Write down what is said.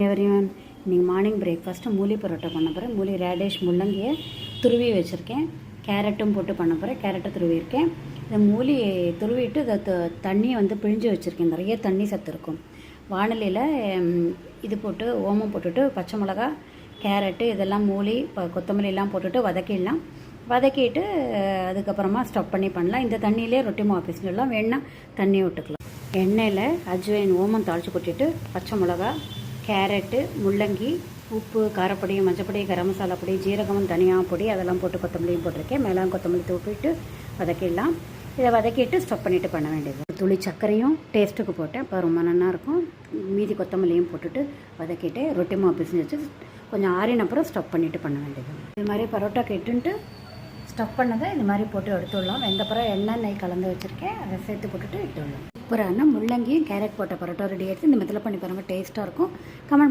Everyone இன்னைக்கு morning breakfast மூலி parotta பண்ண போகிறேன் மூலி ரேடிஷ் முள்ளங்கியை துருவி வச்சுருக்கேன். கேரட்டும் போட்டு பண்ண போகிறேன் கேரட்டை துருவியிருக்கேன். இந்த மூலி துருவிட்டு இதை த- தண்ணியை வந்து பிழிஞ்சு வச்சுருக்கேன். நிறைய தண்ணி சத்து இருக்கும். வானிலையில் இது போட்டு ஓமம் போட்டுட்டு பச்சை மிளகா கேரட்டு இதெல்லாம் மூலி இப்போ கொத்தமல்லி எல்லாம் போட்டுட்டு வதக்கிடலாம். வதக்கிட்டு அதுக்கப்புறமா ஸ்டப் பண்ணி பண்ணலாம். இந்த தண்ணியிலே ரொட்டி மாவு பிசைஞ்சிடலாம். வேணால் தண்ணி விட்டுக்கலாம் எண்ணெயில் அஜ்வைன் ஓமம் தாளித்து கொட்டிட்டு பச்சை மிளகா கேரட்டு முள்ளங்கி உப்பு காரப்பொடி மஞ்சப்பொடி கரம் மசாலா பொடி ஜீரகம் தனியா பொடி அதெல்லாம் போட்டு கொத்தமல்லியும் போட்டிருக்கேன். மேலாம் கொத்தமல்லி தூப்பிட்டு வதக்கிடலாம். இதை வதக்கிட்டு ஸ்டப் பண்ணிவிட்டு பண்ண வேண்டியது. துளி சர்க்கரையும் டேஸ்ட்டுக்கு போட்டேன். இப்போ ரொம்ப நல்லா இருக்கும். மீதி கொத்தமல்லியும் போட்டுட்டு வதக்கிட்டு ரொட்டி மாவு பிசைஞ்சு வச்சு கொஞ்சம் ஆறின அப்புறம் ஸ்டப் பண்ணிவிட்டு பண்ண வேண்டியது. இது மாதிரி பரோட்டா கெட்டுன்ட்டு ஸ்டப் பண்ணதை இது மாதிரி போட்டு எடுத்துடலாம். வெந்தப்புறம் எண்ணெய் நெய் கலந்து வச்சுருக்கேன். அதை சேர்த்து போட்டுட்டு எடுத்துடலாம். சூப்பரான முள்ளங்கியும் கேரட் போட்ட பரோட்டா ரெடி ஆகிடுச்சு இந்த மெத்தில் பண்ணி பாருங்கள் டேஸ்ட்டாக இருக்கும். கமெண்ட்